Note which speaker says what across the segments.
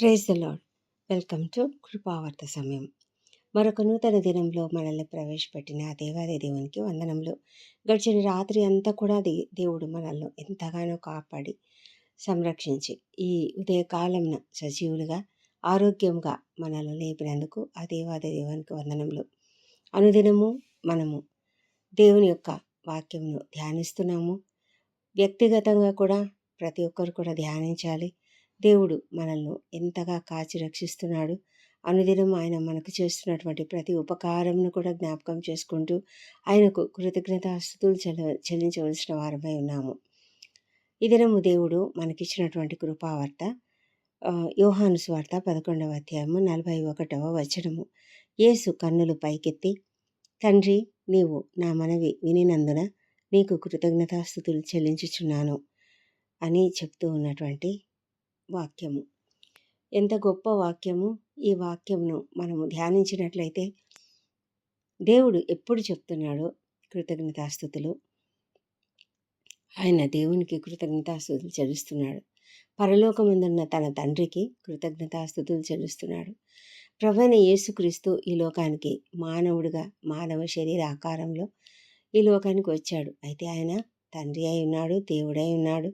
Speaker 1: Praise the Lord welcome to కృపావర్త సమయం. మరొక నూతన దినంలో మనల్ని ప్రవేశపెట్టిన ఆ దేవాది దేవునికి వందనములు. గడిచిన రాత్రి అంతా కూడా దే దేవుడు మనల్ని ఎంతగానో కాపాడి సంరక్షించి ఈ ఉదయకాలంన సజీవులుగా ఆరోగ్యంగా మనల్ని లేపినందుకు ఆ దేవాది దేవునికి వందనంలో అనుదినము మనము దేవుని యొక్క వాక్యంను ధ్యానిస్తున్నాము. వ్యక్తిగతంగా కూడా ప్రతి ఒక్కరు కూడా ధ్యానించాలి. దేవుడు మనల్ని ఎంతగా కాచి రక్షిస్తున్నాడు. అనుదినం ఆయన మనకు చేస్తున్నటువంటి ప్రతి ఉపకారంను కూడా జ్ఞాపకం చేసుకుంటూ ఆయనకు కృతజ్ఞతాస్తుతులు చెల్ల చెల్లించవలసిన వారమై ఉన్నాము. ఈ దినము దేవుడు మనకిచ్చినటువంటి కృపావార్త యోహాను స్వార్త పదకొండవ అధ్యాయము నలభై ఒకటవ వచనము. యేసు కన్నులు పైకెత్తి తండ్రి నీవు నా మనవి వినినందున నీకు కృతజ్ఞతాస్థుతులు చెల్లించుచున్నాను అని చెప్తూ ఉన్నటువంటి వాక్యము. ఎంత గొప్ప వాక్యము ఈ వాక్యంను మనము ధ్యానించినట్లయితే దేవుడు ఎప్పుడు చెప్తున్నాడో కృతజ్ఞతాస్థుతులు. ఆయన దేవునికి కృతజ్ఞతాస్థుతులు చెల్లిస్తున్నాడు. పరలోకమందున్న తన తండ్రికి కృతజ్ఞతాస్థుతులు చెల్లిస్తున్నాడు. ప్రవణ యేసుక్రీస్తు ఈ లోకానికి మానవుడిగా మానవ శరీర ఆకారంలో ఈ లోకానికి వచ్చాడు. అయితే ఆయన తండ్రి అయి ఉన్నాడు దేవుడై ఉన్నాడు.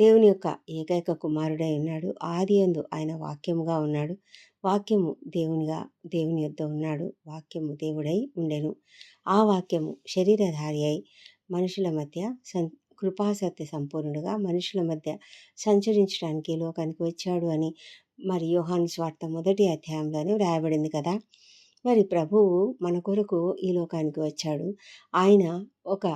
Speaker 1: దేవుని యొక్క ఏకైక కుమారుడై ఉన్నాడు. ఆది ఎందు ఆయన వాక్యముగా ఉన్నాడు. వాక్యము దేవునిగా దేవుని యొద్ద ఉన్నాడు. వాక్యము దేవుడై ఉండెను. ఆ వాక్యము శరీరధారి అయి మనుషుల మధ్య సం కృపాసత్య సంపూర్ణుడుగా మనుషుల మధ్య సంచరించడానికి లోకానికి వచ్చాడు అని మరి యోహాను స్వార్థ మొదటి అధ్యాయంలోనే వ్రాయబడింది కదా. మరి ప్రభువు మన కొరకు ఈ లోకానికి వచ్చాడు. ఆయన ఒక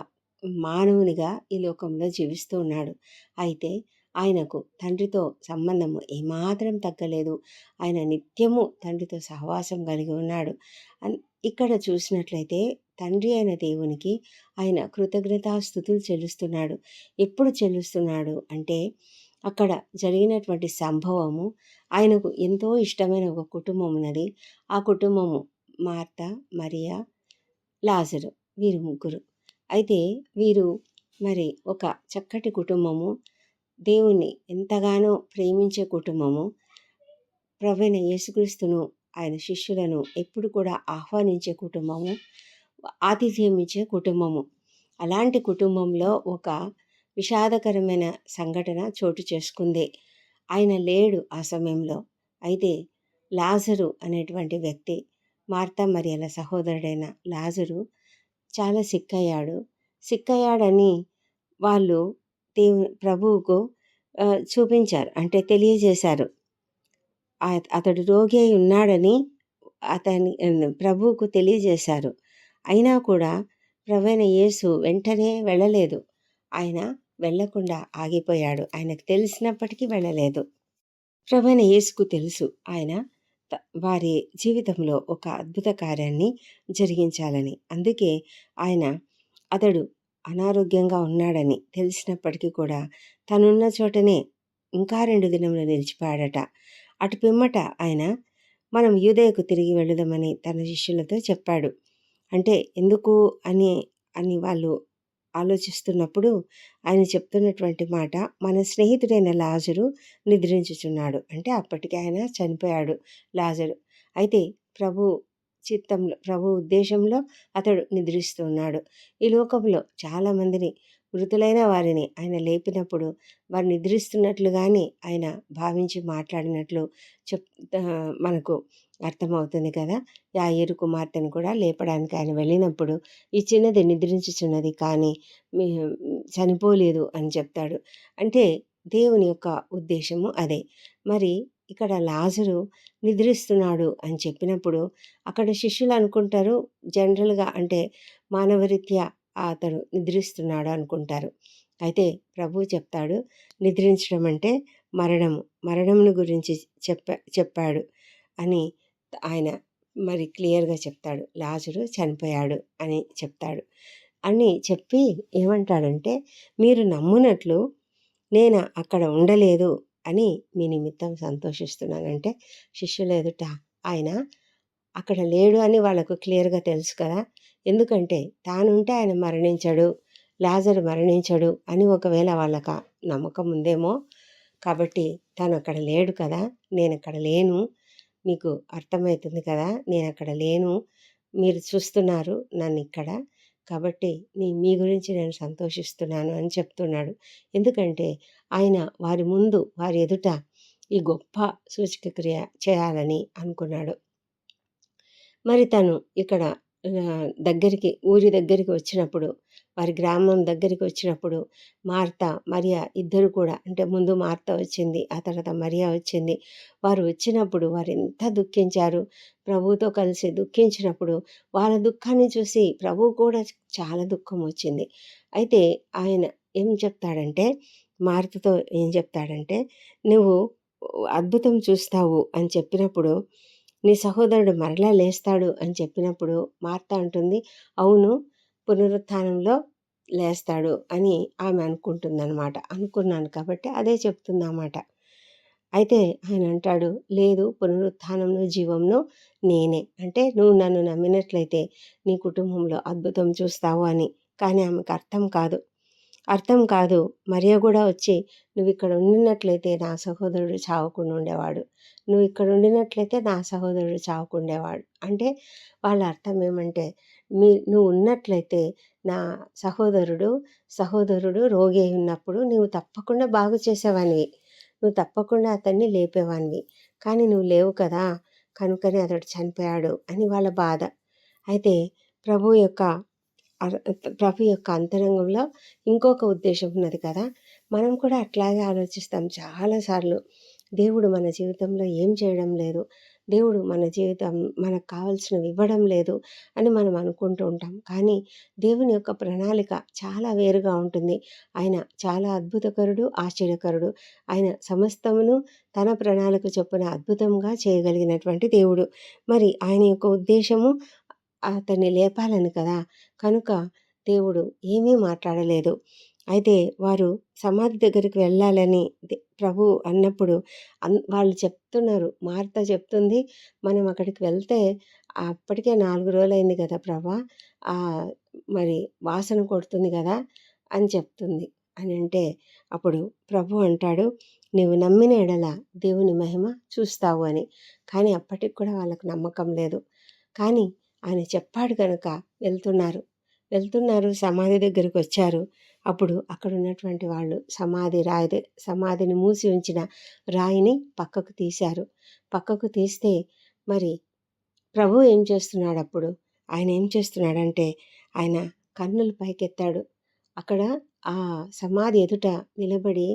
Speaker 1: మానవునిగా ఈ లోకంలో జీవిస్తూ ఉన్నాడు. అయితే ఆయనకు తండ్రితో సంబంధము ఏమాత్రం తగ్గలేదు. ఆయన నిత్యము తండ్రితో సహవాసం కలిగి ఉన్నాడు. ఇక్కడ చూసినట్లయితే తండ్రి అయిన దేవునికి ఆయన కృతజ్ఞతాస్థుతులు చెల్లిస్తున్నాడు. ఎప్పుడు చెల్లిస్తున్నాడు అంటే అక్కడ జరిగినటువంటి సంభవము ఆయనకు ఎంతో ఇష్టమైన ఒక కుటుంబం ఉన్నది ఆ కుటుంబము మార్త మరియా లాజరు వీరు ముగ్గురు. అయితే వీరు మరి ఒక చక్కటి కుటుంబము. దేవుణ్ణి ఎంతగానో ప్రేమించే కుటుంబము. ప్రవీణ యేసుక్రీస్తును ఆయన శిష్యులను ఎప్పుడు కూడా ఆహ్వానించే కుటుంబము. ఆతిథ్యం ఇచ్చే కుటుంబము. అలాంటి కుటుంబంలో ఒక విషాదకరమైన సంఘటన చోటు చేసుకుంది. ఆయన లేడు ఆ సమయంలో. అయితే లాజరు అనేటువంటి వ్యక్తి మార్తా మరియల సహోదరుడైన లాజరు చాలా సిక్కయ్యాడు. సిక్కయ్యాడని వాళ్ళు దేవు ప్రభువుకు చూపించారు. అంటే తెలియజేశారు. అతడు రోగి అయి ఉన్నాడని అతని ప్రభువుకు తెలియజేశారు. అయినా కూడా ప్రవీణ యేసు వెంటనే వెళ్ళలేదు. ఆయన వెళ్ళకుండా ఆగిపోయాడు. ఆయనకు తెలిసినప్పటికీ వెళ్ళలేదు. ప్రవీణ యేసుకు తెలుసు. ఆయన వారి జీవితంలో ఒక అద్భుత కార్యాన్ని జరిగించాలని. అందుకే ఆయన అతడు అనారోగ్యంగా ఉన్నాడని తెలిసినప్పటికీ కూడా తనున్న చోటనే ఇంకా రెండు దినములు నిలిచిపోయాడట. అటు పిమ్మట ఆయన మనం యూదయకు తిరిగి వెళదామని తన శిష్యులతో చెప్పాడు. అంటే ఎందుకు అని అని వాళ్ళు ఆలోచిస్తున్నప్పుడు ఆయన చెప్తున్నటువంటి మాట మన స్నేహితుడైన లాజరు నిద్రించుచున్నాడు. అంటే అప్పటికి ఆయన చనిపోయాడు లాజరు. అయితే ప్రభు చిత్తంలో ప్రభు ఉద్దేశంలో అతడు నిద్రిస్తున్నాడు ఈ లోకంలో చాలామందిని మృతులైన వారిని ఆయన లేపినప్పుడు వారు నిద్రిస్తున్నట్లుగానే ఆయన భావించి మాట్లాడినట్లు చెప్ మనకు అర్థమవుతుంది కదా. యాయేరు కుమార్తెను కూడా లేపడానికి ఆయన వెళ్ళినప్పుడు ఈ చిన్నది నిద్రించుచున్నది కానీ చనిపోలేదు అని చెప్తాడు. అంటే దేవుని యొక్క ఉద్దేశము అదే. మరి ఇక్కడ లాజరు నిద్రిస్తున్నాడు అని చెప్పినప్పుడు అక్కడ శిష్యులు అనుకుంటారు జనరల్గా అంటే మానవరీత్యా అతడు నిద్రిస్తున్నాడు అనుకుంటారు. అయితే ప్రభు చెప్తాడు నిద్రించడం అంటే మరణము మరణమును గురించి చెప్ప చెప్పాడు అని ఆయన మరి క్లియర్గా చెప్తాడు. లాజరు చనిపోయాడు అని చెప్తాడు. అని చెప్పి ఏమంటాడంటే మీరు నమ్మునట్లు నేను అక్కడ ఉండలేదు అని మీ నిమిత్తం సంతోషిస్తున్నానంటే శిష్యులు ఎదుట ఆయన అక్కడ లేడు అని వాళ్ళకు క్లియర్గా తెలుసు కదా. ఎందుకంటే తానుంటే ఆయన మరణించడు లాజర్ మరణించడు అని ఒకవేళ వాళ్ళకి నమ్మకం ఉందేమో కాబట్టి తను అక్కడ లేడు కదా నేను అక్కడ లేను మీకు అర్థమవుతుంది కదా నేను అక్కడ లేను మీరు చూస్తున్నారు నన్ను ఇక్కడ కాబట్టి నీ మీ గురించి నేను సంతోషిస్తున్నాను అని చెప్తున్నాడు. ఎందుకంటే ఆయన వారి ముందు వారి ఎదుట ఈ గొప్ప సూచక క్రియ చేయాలని అనుకున్నాడు. మరి తను ఇక్కడ దగ్గరికి ఊరి దగ్గరికి వచ్చినప్పుడు వారి గ్రామం దగ్గరికి వచ్చినప్పుడు మార్త మరియా ఇద్దరు కూడా అంటే ముందు మార్త వచ్చింది ఆ తర్వాత మరియా వచ్చింది. వారు వచ్చినప్పుడు వారు ఎంత దుఃఖించారు. ప్రభువుతో కలిసి దుఃఖించినప్పుడు వాళ్ళ దుఃఖాన్ని చూసి ప్రభు కూడా చాలా దుఃఖం వచ్చింది. అయితే ఆయన ఏం చెప్తాడంటే మార్తతో ఏం చెప్తాడంటే నువ్వు అద్భుతం చూస్తావు అని చెప్పినప్పుడు నీ సహోదరుడు మరలా లేస్తాడు అని చెప్పినప్పుడు మార్త అంటుంది అవును పునరుత్థానంలో లేస్తాడు అని ఆమె అనుకుంటుందన్నమాట. అనుకున్నాను కాబట్టి అదే చెప్తుందన్నమాట. అయితే ఆయన అంటాడు లేదు పునరుత్థానంలో జీవంలో నేనే. అంటే నువ్వు నన్ను నమ్మినట్లయితే నీ కుటుంబంలో అద్భుతం చూస్తావు అని. కానీ ఆమెకు అర్థం కాదు. అర్థం కాదు. మరియ కూడా వచ్చి నువ్వు ఇక్కడ ఉండినట్లయితే నా సహోదరుడు చావకుండా ఉండేవాడు. నువ్వు ఇక్కడ ఉండినట్లయితే నా సహోదరుడు చావకుండా ఉండేవాడు అంటే వాళ్ళ అర్థం ఏమంటే మీ నువ్వు ఉన్నట్లయితే నా సహోదరుడు సహోదరుడు రోగి అయి ఉన్నప్పుడు నువ్వు తప్పకుండా బాగు చేసేవానివి. నువ్వు తప్పకుండా అతన్ని లేపేవానివి. కానీ నువ్వు లేవు కదా కనుకనే అతడు చనిపోయాడు అని వాళ్ళ బాధ. అయితే ప్రభు యొక్క ప్రభు యొక్క అంతరంగంలో ఇంకొక ఉద్దేశం ఉన్నది కదా. మనం కూడా అట్లాగే ఆలోచిస్తాం. చాలాసార్లు దేవుడు మన జీవితంలో ఏం చేయడం లేదు దేవుడు మన జీవితం మనకు కావాల్సినవి ఇవ్వడం లేదు అని మనం అనుకుంటూ ఉంటాం. కానీ దేవుని యొక్క ప్రణాళిక చాలా వేరుగా ఉంటుంది. ఆయన చాలా అద్భుతకరుడు ఆశ్చర్యకరుడు. ఆయన సమస్తమును తన ప్రణాళిక చొప్పున అద్భుతంగా చేయగలిగినటువంటి దేవుడు. మరి ఆయన యొక్క ఉద్దేశము అతన్ని లేపాలని కదా! కనుక దేవుడు ఏమీ మాట్లాడలేదు. అయితే వారు సమాధి దగ్గరికి వెళ్ళాలని ప్రభు అన్నప్పుడు అన్ వాళ్ళు చెప్తున్నారు. మార్త చెప్తుంది మనం అక్కడికి వెళ్తే అప్పటికే నాలుగు రోజులైంది కదా ప్రభా! మరి వాసన కొడుతుంది కదా! అని చెప్తుంది. అని అంటే అప్పుడు ప్రభు అంటాడు నీవు నమ్మిన ఎడల దేవుని మహిమ చూస్తావు అని. కానీ అప్పటికి కూడా వాళ్ళకు నమ్మకం లేదు. కానీ ఆయన చెప్పాడు కనుక వెళ్తున్నారు. వెళ్తున్నారు సమాధి దగ్గరికి వచ్చారు. అప్పుడు అక్కడ ఉన్నటువంటి వాళ్ళు సమాధి రాయి సమాధిని మూసి ఉంచిన రాయిని పక్కకు తీశారు. పక్కకు తీస్తే మరి ప్రభు ఏం చేస్తున్నాడు అప్పుడు? ఆయన ఏం చేస్తున్నాడంటే ఆయన కన్నులు పైకెత్తాడు. అక్కడ ఆ సమాధి ఎదుట నిలబడి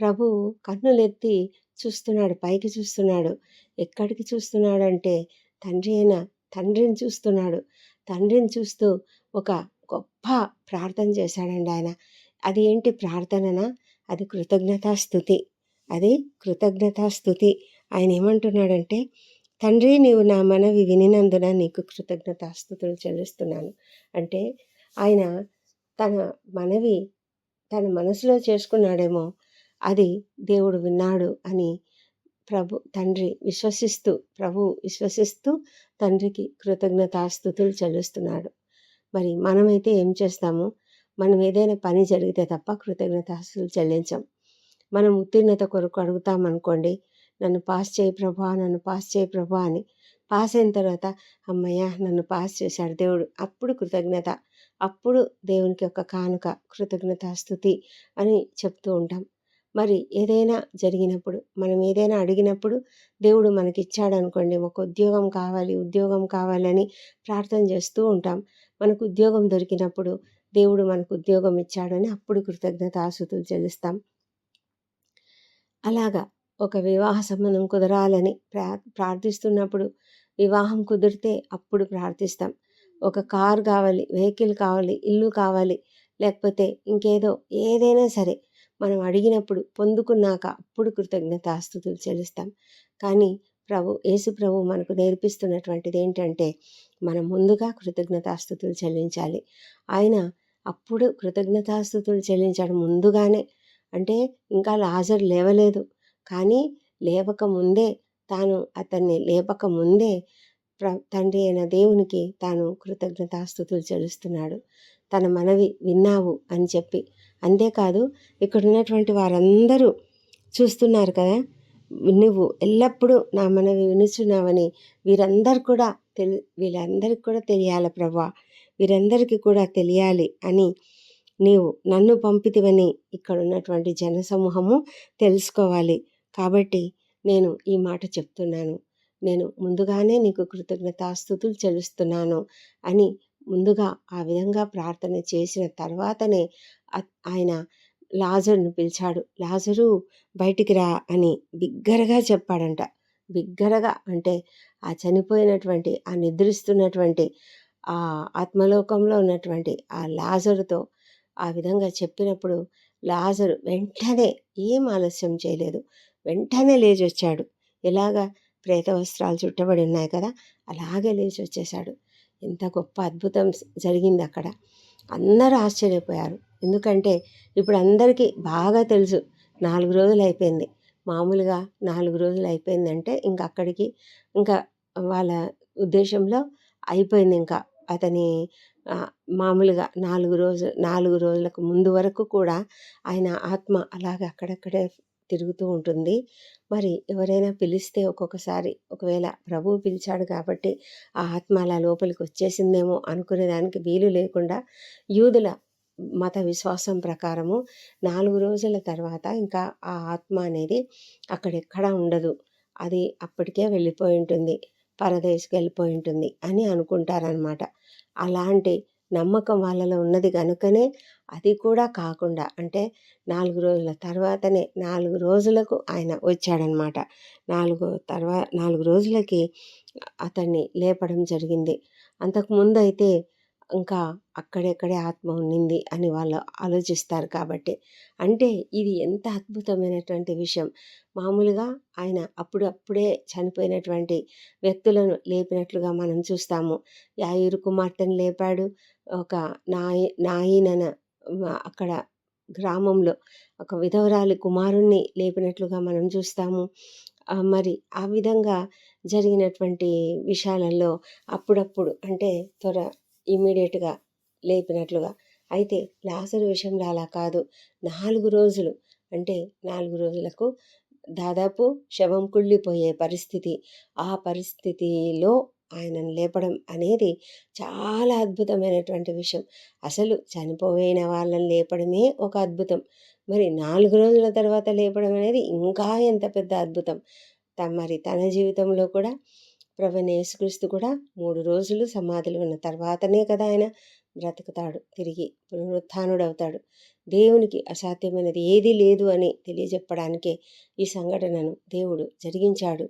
Speaker 1: ప్రభు కన్నులెత్తి చూస్తున్నాడు పైకి చూస్తున్నాడు. ఎక్కడికి చూస్తున్నాడంటే తండ్రి అయిన తండ్రిని చూస్తున్నాడు. తండ్రిని చూస్తూ ఒక గొప్ప ప్రార్థన చేశాడండి ఆయన. అది ఏంటి ప్రార్థననా? అది కృతజ్ఞతాస్థుతి అది కృతజ్ఞతాస్థుతి ఆయన ఏమంటున్నాడంటే తండ్రి నీవు నా మనవి వినినందున నీకు కృతజ్ఞతాస్థుతులు చెల్లిస్తున్నాను. అంటే ఆయన తన మనవి తన మనసులో చేసుకున్నాడేమో అది దేవుడు విన్నాడు అని ప్రభు తండ్రి విశ్వసిస్తూ ప్రభు విశ్వసిస్తూ తండ్రికి కృతజ్ఞతాస్థుతులు చెల్లిస్తున్నాడు. మరి మనమైతే ఏం చేస్తాము? మనం ఏదైనా పని జరిగితే తప్ప కృతజ్ఞతాస్తులు చెల్లించం. మనం ఉత్తీర్ణత కొరకు అడుగుతామనుకోండి నన్ను పాస్ చేయి ప్రభా నన్ను పాస్ చేయి ప్రభా అని. పాస్ అయిన తర్వాత అమ్మయ్య నన్ను పాస్ చేశాడు దేవుడు. అప్పుడు కృతజ్ఞత అప్పుడు దేవునికి ఒక కానుక కృతజ్ఞతాస్థుతి అని చెప్తూ ఉంటాం. మరి ఏదైనా జరిగినప్పుడు మనం ఏదైనా అడిగినప్పుడు దేవుడు మనకిచ్చాడు అనుకోండి ఒక ఉద్యోగం కావాలి ఉద్యోగం కావాలని ప్రార్థన చేస్తూ ఉంటాం. మనకు ఉద్యోగం దొరికినప్పుడు దేవుడు మనకు ఉద్యోగం ఇచ్చాడని అప్పుడు కృతజ్ఞత ఆసుతులు చెల్లిస్తాం. అలాగా ఒక వివాహ సంబంధం కుదరాలని ప్రా ప్రార్థిస్తున్నప్పుడు వివాహం కుదిరితే అప్పుడు ప్రార్థిస్తాం. ఒక కార్ కావాలి వెహికల్ కావాలి ఇల్లు కావాలి లేకపోతే ఇంకేదో ఏదైనా సరే మనం అడిగినప్పుడు పొందుకున్నాక అప్పుడు కృతజ్ఞతాస్థుతులు చెల్లిస్తాం. కానీ ప్రభు యేసు ప్రభు మనకు నేర్పిస్తున్నటువంటిది ఏంటంటే మనం ముందుగా కృతజ్ఞతాస్థుతులు చెల్లించాలి. ఆయన అప్పుడు కృతజ్ఞతాస్థుతులు చెల్లించడం ముందుగానే. అంటే ఇంకా లాజర్ లేవలేదు. కానీ లేవక ముందే తాను అతన్ని లేపక ముందే ప్ర తండ్రి అయిన దేవునికి తాను కృతజ్ఞతాస్థుతులు చెల్లిస్తున్నాడు. తన మనవి విన్నావు అని చెప్పి అంతేకాదు ఇక్కడ ఉన్నటువంటి వారందరూ చూస్తున్నారు కదా నువ్వు ఎల్లప్పుడూ నా మనవి వినుచున్నావని వీరందరు కూడా తెలి వీళ్ళందరికీ కూడా తెలియాలి ప్రభా వీరందరికీ కూడా తెలియాలి అని నీవు నన్ను పంపితివని ఇక్కడ ఉన్నటువంటి జనసమూహము తెలుసుకోవాలి. కాబట్టి నేను ఈ మాట చెప్తున్నాను. నేను ముందుగానే నీకు కృతజ్ఞతాస్థుతులు చెల్లిస్తున్నాను అని ముందుగా ఆ విధంగా ప్రార్థన చేసిన తర్వాతనే ఆయన లాజరును పిలిచాడు. లాజరు బయటికి రా అని బిగ్గరగా చెప్పాడంట. బిగ్గరగా అంటే ఆ చనిపోయినటువంటి ఆ నిద్రిస్తున్నటువంటి ఆ ఆత్మలోకంలో ఉన్నటువంటి ఆ లాజరుతో ఆ విధంగా చెప్పినప్పుడు లాజరు వెంటనే ఏం ఆలస్యం చేయలేదు. వెంటనే లేచి వచ్చాడు ఎలాగా? ప్రేత వస్త్రాలు చుట్టబడి ఉన్నాయి కదా? అలాగే లేచి వచ్చేసాడు ఎంత గొప్ప అద్భుతం జరిగింది అక్కడ. అందరూ ఆశ్చర్యపోయారు. ఎందుకంటే ఇప్పుడు అందరికీ బాగా తెలుసు నాలుగు రోజులు అయిపోయింది. మామూలుగా నాలుగు రోజులు అయిపోయిందంటే ఇంకా అక్కడికి ఇంకా వాళ్ళ ఉద్దేశంలో అయిపోయింది ఇంకా అతని మామూలుగా నాలుగు రోజు నాలుగు రోజులకు ముందు వరకు కూడా ఆయన ఆత్మ అలాగే అక్కడక్కడే తిరుగుతూ ఉంటుంది. మరి ఎవరైనా పిలిస్తే ఒక్కొక్కసారి ఒకవేళ ప్రభువు పిలిచాడు కాబట్టి ఆ ఆత్మ అలా లోపలికి వచ్చేసిందేమో అనుకునేదానికి వీలు లేకుండా యూదుల మత విశ్వాసం ప్రకారము నాలుగు రోజుల తర్వాత ఇంకా ఆ ఆత్మ అనేది అక్కడెక్కడా ఉండదు. అది అప్పటికే వెళ్ళిపోయి ఉంటుంది. పరదేశ్కి వెళ్ళిపోయి ఉంటుంది అని అనుకుంటారనమాట అలాంటి నమ్మకం వాళ్ళలో ఉన్నది కనుకనే అది కూడా కాకుండా అంటే నాలుగు రోజుల తర్వాతనే నాలుగు రోజులకు ఆయన వచ్చాడనమాట. నాలుగు తర్వా నాలుగు రోజులకి అతన్ని లేపడం జరిగింది. అంతకుముందు అయితే ఇంకా అక్కడెక్కడే ఆత్మ ఉన్నింది అని వాళ్ళు ఆలోచిస్తారు కాబట్టి. అంటే ఇది ఎంత అద్భుతమైనటువంటి విషయం. మామూలుగా ఆయన అప్పుడప్పుడే చనిపోయినటువంటి వ్యక్తులను లేపినట్లుగా మనం చూస్తాము. యాయూరు కుమార్తెను లేపాడు. ఒక నాయి నాయినన అక్కడ గ్రామంలో ఒక విధవరాలి కుమారుణ్ణి లేపినట్లుగా మనం చూస్తాము. మరి ఆ విధంగా జరిగినటువంటి విషయాలలో అప్పుడప్పుడు అంటే త్వర ఇమీడియట్గా లేపినట్లుగా. అయితే లాసరు విషయంలో అలా కాదు. నాలుగు రోజులు అంటే నాలుగు రోజులకు దాదాపు శవం కుళ్ళిపోయే పరిస్థితి. ఆ పరిస్థితిలో ఆయనను లేపడం అనేది చాలా అద్భుతమైనటువంటి విషయం. అసలు చనిపోయిన వాళ్ళని లేపడమే ఒక అద్భుతం. మరి నాలుగు రోజుల తర్వాత లేపడం అనేది ఇంకా ఎంత పెద్ద అద్భుతం. మరి తన జీవితంలో కూడా ప్రవణ యేసుక్రీస్తు కూడా మూడు రోజులు సమాధులు ఉన్న తర్వాతనే కదా ఆయన బ్రతుకుతాడు. తిరిగి పునరుత్డవుతాడు. దేవునికి అసాధ్యమైనది ఏదీ లేదు అని తెలియజెప్పడానికే ఈ సంఘటనను దేవుడు జరిగించాడు.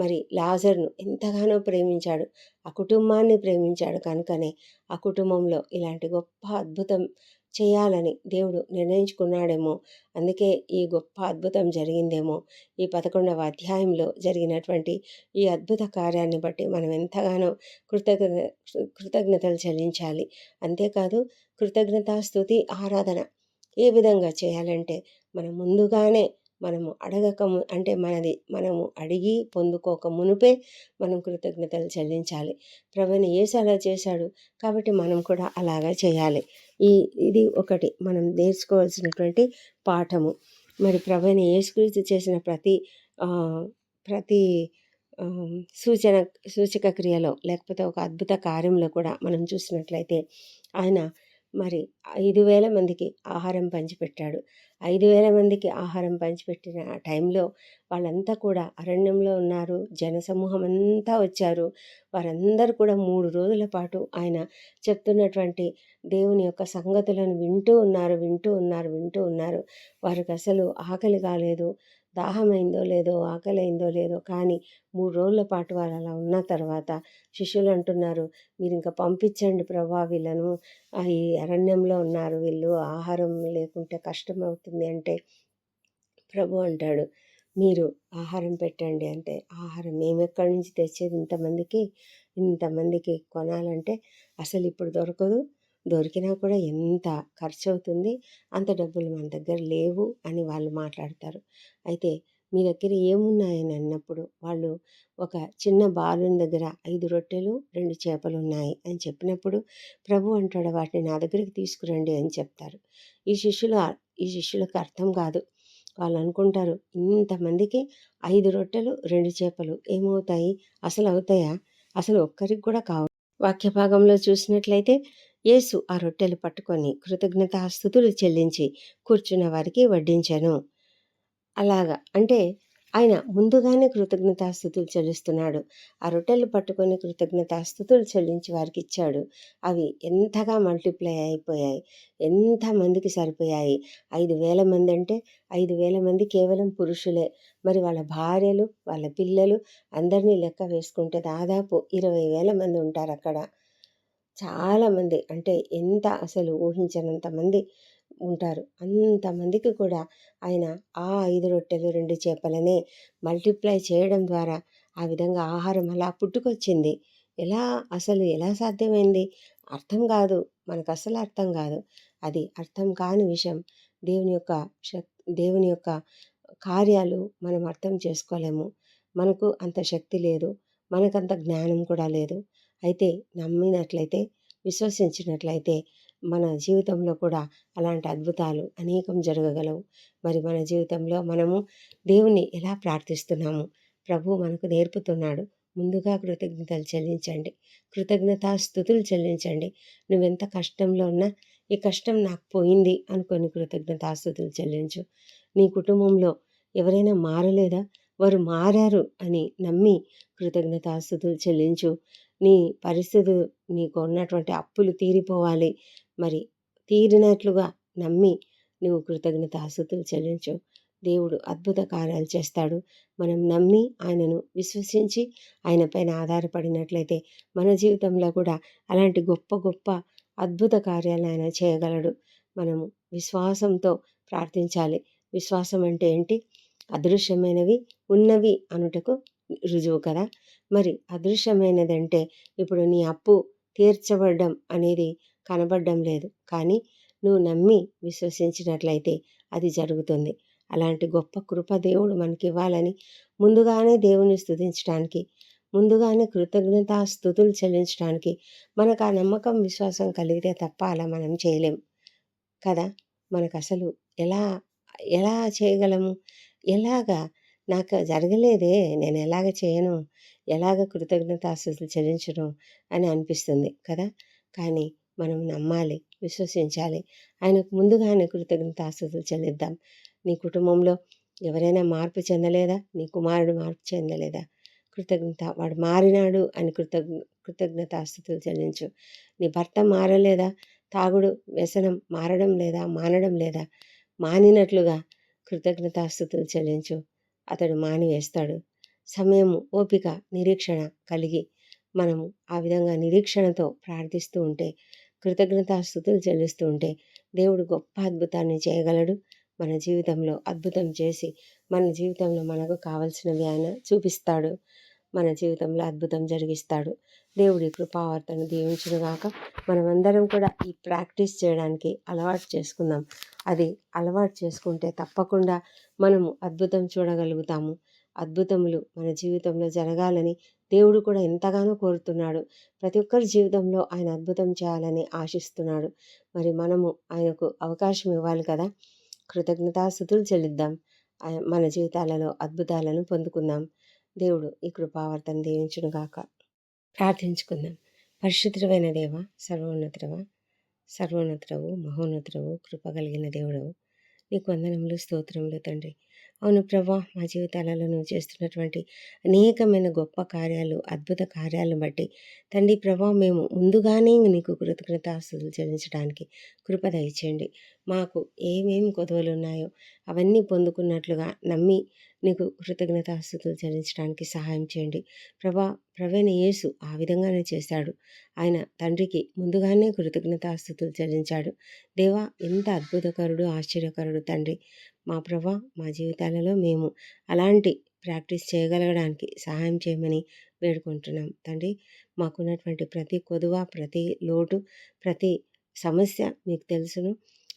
Speaker 1: మరి లాజర్ను ఎంతగానో ప్రేమించాడు. ఆ కుటుంబాన్ని ప్రేమించాడు కనుకనే ఆ కుటుంబంలో ఇలాంటి గొప్ప అద్భుతం చేయాలని దేవుడు నిర్ణయించుకున్నాడేమో. అందుకే ఈ గొప్ప అద్భుతం జరిగిందేమో. ఈ పదకొండవ అధ్యాయంలో జరిగినటువంటి ఈ అద్భుత కార్యాన్ని బట్టి మనం ఎంతగానో కృతజ్ఞత కృతజ్ఞతలు చెల్లించాలి. అంతేకాదు కృతజ్ఞతాస్థుతి ఆరాధన ఏ విధంగా చేయాలంటే మనం ముందుగానే మనము అడగక అంటే మనది మనము అడిగి పొందుకోక మునుపే మనం కృతజ్ఞతలు చెల్లించాలి. ప్రభుని యేసు అలా చేశాడు కాబట్టి మనం కూడా అలాగా చేయాలి. ఈ ఇది ఒకటి మనం నేర్చుకోవాల్సినటువంటి పాఠము. మరి ప్రభుని యేసుక్రీస్తు చేసిన ప్రతి ప్రతి సూచన సూచక క్రియలో లేకపోతే ఒక అద్భుత కార్యంలో కూడా మనం చూసినట్లయితే ఆయన మరి ఐదు వేల మందికి ఆహారం పంచిపెట్టాడు. ఐదు వేల మందికి ఆహారం పంచిపెట్టిన ఆ టైంలో వాళ్ళంతా కూడా అరణ్యంలో ఉన్నారు. జనసమూహం అంతా వచ్చారు. వారందరూ కూడా మూడు రోజుల పాటు ఆయన చెప్తున్నటువంటి దేవుని యొక్క సంగతులను వింటూ ఉన్నారు వింటూ ఉన్నారు వింటూ ఉన్నారు. వారికి అసలు ఆకలి కాలేదు. దాహమైందో లేదో ఆకలైందో లేదో కానీ మూడు రోజుల పాటు వాళ్ళు అలా ఉన్న తర్వాత శిష్యులు అంటున్నారు మీరు ఇంకా పంపించండి ప్రభా వీళ్ళను. ఈ అరణ్యంలో ఉన్నారు. వీళ్ళు ఆహారం లేకుంటే కష్టం అవుతుంది అంటే ప్రభు అంటాడు మీరు ఆహారం పెట్టండి అంటే ఆహారం మేము ఎక్కడి నుంచి తెచ్చేది ఇంతమందికి? ఇంతమందికి కొనాలంటే అసలు ఇప్పుడు దొరకదు. దొరికినా కూడా ఎంత ఖర్చు అవుతుంది అంత డబ్బులు మన దగ్గర లేవు అని వాళ్ళు మాట్లాడతారు. అయితే మీ దగ్గర ఏమున్నాయని అన్నప్పుడు వాళ్ళు ఒక చిన్న బాలుని దగ్గర ఐదు రొట్టెలు రెండు చేపలు ఉన్నాయి అని చెప్పినప్పుడు ప్రభు అంటాడు వాటిని నా దగ్గరికి తీసుకురండి అని చెప్తారు. ఈ శిష్యులు ఈ శిష్యులకు అర్థం కాదు. వాళ్ళు అనుకుంటారు ఇంతమందికి ఐదు రొట్టెలు రెండు చేపలు ఏమవుతాయి? అసలు అవుతాయా? అసలు ఒక్కరికి కూడా కావు. వాక్య భాగంలో చూసినట్లయితే యేసు ఆ రొట్టెలు పట్టుకొని కృతజ్ఞతాస్థుతులు చెల్లించి కూర్చున్న వారికి వడ్డించాను. అలాగా అంటే ఆయన ముందుగానే కృతజ్ఞతాస్థుతులు చెల్లిస్తున్నాడు. ఆ రొట్టెలు పట్టుకొని కృతజ్ఞతాస్థుతులు చెల్లించి వారికి ఇచ్చాడు. అవి ఎంతగా మల్టిప్లై అయిపోయాయి. ఎంతమందికి సరిపోయాయి? ఐదు వేల మంది అంటే ఐదు వేల మంది కేవలం పురుషులే. మరి వాళ్ళ భార్యలు వాళ్ళ పిల్లలు అందరినీ లెక్క వేసుకుంటే దాదాపు ఇరవై వేల మంది ఉంటారు అక్కడ చాలామంది అంటే ఎంత అసలు ఊహించనంత మంది ఉంటారు. అంతమందికి కూడా ఆయన ఆ ఐదు రొట్టెలు రెండు చేపలనే మల్టిప్లై చేయడం ద్వారా ఆ విధంగా ఆహారం అలా పుట్టుకొచ్చింది. ఎలా అసలు ఎలా సాధ్యమైంది? అర్థం కాదు. మనకు అసలు అర్థం కాదు. అది అర్థం కాని విషయం. దేవుని యొక్క శక్ దేవుని యొక్క కార్యాలు మనం అర్థం చేసుకోలేము. మనకు అంత శక్తి లేదు. మనకంత జ్ఞానం కూడా లేదు. అయితే నమ్మినట్లయితే విశ్వసించినట్లయితే మన జీవితంలో కూడా అలాంటి అద్భుతాలు అనేకం జరగగలవు. మరి మన జీవితంలో మనము దేవుణ్ణి ఎలా ప్రార్థిస్తున్నాము? ప్రభు మనకు నేర్పుతున్నాడు. ముందుగా కృతజ్ఞతలు చెల్లించండి. కృతజ్ఞతా స్థుతులు చెల్లించండి. నువ్వెంత కష్టంలో ఉన్నా ఈ కష్టం నాకు పోయింది అనుకొని కృతజ్ఞతాస్థుతులు చెల్లించు. నీ కుటుంబంలో ఎవరైనా మారలేదా? వారు మారారు అని నమ్మి కృతజ్ఞతాస్థుతులు చెల్లించు. నీ పరిస్థితులు నీకు ఉన్నటువంటి అప్పులు తీరిపోవాలి. మరి తీరినట్లుగా నమ్మి నువ్వు కృతజ్ఞత చెల్లించు. దేవుడు అద్భుత కార్యాలు చేస్తాడు. మనం నమ్మి ఆయనను విశ్వసించి ఆయన పైన ఆధారపడినట్లయితే మన జీవితంలో కూడా అలాంటి గొప్ప గొప్ప అద్భుత కార్యాలు ఆయన చేయగలడు. మనము విశ్వాసంతో ప్రార్థించాలి. విశ్వాసం అంటే ఏంటి? అదృశ్యమైనవి ఉన్నవి అనుటకు రుజువు కదా. మరి అదృశ్యమైనదంటే ఇప్పుడు నీ అప్పు తీర్చబడడం అనేది కనబడడం లేదు. కానీ నువ్వు నమ్మి విశ్వసించినట్లయితే అది జరుగుతుంది. అలాంటి గొప్ప కృప దేవుడు మనకి ఇవ్వాలని ముందుగానే దేవుని స్థుతించడానికి ముందుగానే కృతజ్ఞతా స్థుతులు చెల్లించడానికి మనకు ఆ నమ్మకం విశ్వాసం కలిగితే తప్ప అలా మనం చేయలేం కదా. మనకు అసలు ఎలా ఎలా చేయగలము? ఎలాగా? నాకు జరగలేదే. నేను ఎలాగ చేయను? ఎలాగ కృతజ్ఞతాస్థుతులు చెల్లించను అని అనిపిస్తుంది కదా! కానీ మనం నమ్మాలి విశ్వసించాలి. ఆయనకు ముందుగానే కృతజ్ఞతాస్థుతులు చెల్లిద్దాం. నీ కుటుంబంలో ఎవరైనా మార్పు చెందలేదా? నీ కుమారుడు మార్పు చెందలేదా? కృతజ్ఞత వాడు మారినాడు అని కృతజ్ఞ కృతజ్ఞతాస్థుతులు చెల్లించు. నీ భర్త మారలేదా? తాగుడు వ్యసనం మారడం లేదా? మానడం లేదా? మానినట్లుగా కృతజ్ఞతాస్థుతులు చెల్లించు. అతడు మానివేస్తాడు. సమయము ఓపిక నిరీక్షణ కలిగి మనము ఆ విధంగా నిరీక్షణతో ప్రార్థిస్తూ ఉంటే కృతజ్ఞతాస్థుతులు చెల్లిస్తూ ఉంటే దేవుడు గొప్ప అద్భుతాన్ని చేయగలడు. మన జీవితంలో అద్భుతం చేసి మన జీవితంలో మనకు కావలసినవి ఆయన చూపిస్తాడు. మన జీవితంలో అద్భుతం జరిగిస్తాడు. దేవుడి కృపావర్తను దీవించునుగాక మనమందరం కూడా ఈ ప్రాక్టీస్ చేయడానికి అలవాటు చేసుకుందాం. అది అలవాటు చేసుకుంటే తప్పకుండా మనము అద్భుతం చూడగలుగుతాము. అద్భుతములు మన జీవితంలో జరగాలని దేవుడు కూడా ఎంతగానో కోరుతున్నాడు. ప్రతి ఒక్కరి జీవితంలో ఆయన అద్భుతం చేయాలని ఆశిస్తున్నాడు. మరి మనము ఆయనకు అవకాశం ఇవ్వాలి కదా? కృతజ్ఞతాస్థుతులు చెల్లిద్దాం. మన జీవితాలలో అద్భుతాలను పొందుకుందాం. దేవుడు ఈ కృపావర్తను దీవించును గాక. ప్రార్థించుకుందాం. పరిశుద్ధమైన దేవ సర్వోన్నతుడవ సర్వోన్నతుడవు మహోన్నతుడవు కృప కలిగిన దేవుడవు. నీకు వందనములు స్తోత్రములు తండ్రి. అవును ప్రభా. మా జీవితాలలో నువ్వు చేస్తున్నటువంటి అనేకమైన గొప్ప కార్యాలు అద్భుత కార్యాలను బట్టి తండ్రి ప్రభా మేము ముందుగానే నీకు కృతజ్ఞతాస్తులు చెల్లించడానికి కృప దయచేయండి. మాకు ఏమేమి కొదవలు ఉన్నాయో అవన్నీ పొందుకున్నట్లుగా నమ్మి నీకు కృతజ్ఞతాస్తుతులు చెల్లించడానికి సహాయం చేయండి. ప్రభా ప్రవీణ యేసు ఆ విధంగానే చేశాడు. ఆయన తండ్రికి ముందుగానే కృతజ్ఞతాస్తుతులు చెల్లించాడు. దేవా ఎంత అద్భుతకరుడు ఆశ్చర్యకరుడు తండ్రి. మా ప్రభా మా జీవితాలలో మేము అలాంటి ప్రాక్టీస్ చేయగలగడానికి సహాయం చేయమని వేడుకుంటున్నాం. తండ్రి మాకున్నటువంటి ప్రతి కొదువ ప్రతి లోటు ప్రతి సమస్య మీకు తెలుసును.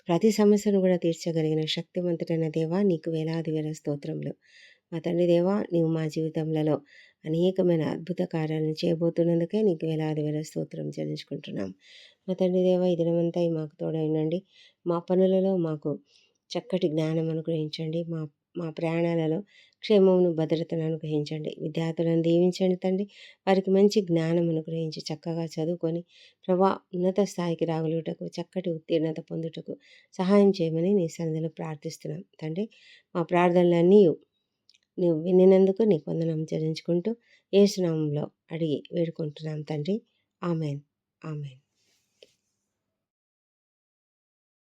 Speaker 1: ప్రతి సమస్యను కూడా తీర్చగలిగిన శక్తివంతుడైన దేవా నీకు వేలాది వేల స్తోత్రములు. మా తండ్రి దేవా నీవు మా జీవితంలో అనేకమైన అద్భుత కార్యాలను చేయబోతున్నందుకే నీకు వేలాది వేల స్తోత్రం చెల్లించుకుంటున్నాం. మా తండ్రి దేవా ఈ దినమంతా మాకు తోడైనండి మా పనులలో మాకు చక్కటి జ్ఞానం అనుగ్రహించండి. మా మా ప్రయాణాలలో క్షేమమును భద్రతను అనుగ్రహించండి. విద్యార్థులను దీవించండి తండ్రి. వారికి మంచి జ్ఞానం అనుగ్రహించి చక్కగా చదువుకొని ప్రభా ఉన్నత స్థాయికి రాగలుగుటకు చక్కటి ఉత్తీర్ణత పొందుటకు సహాయం చేయమని నీ సన్నిధిలో ప్రార్థిస్తున్నాం తండ్రి. మా ప్రార్థనలన్నీ నువ్వు వినినందుకు నీ కొందనం చెల్లించుకుంటూ ఏసునామంలో అడిగి వేడుకుంటున్నాం తండ్రి. ఆమెన్. ఆమెన్.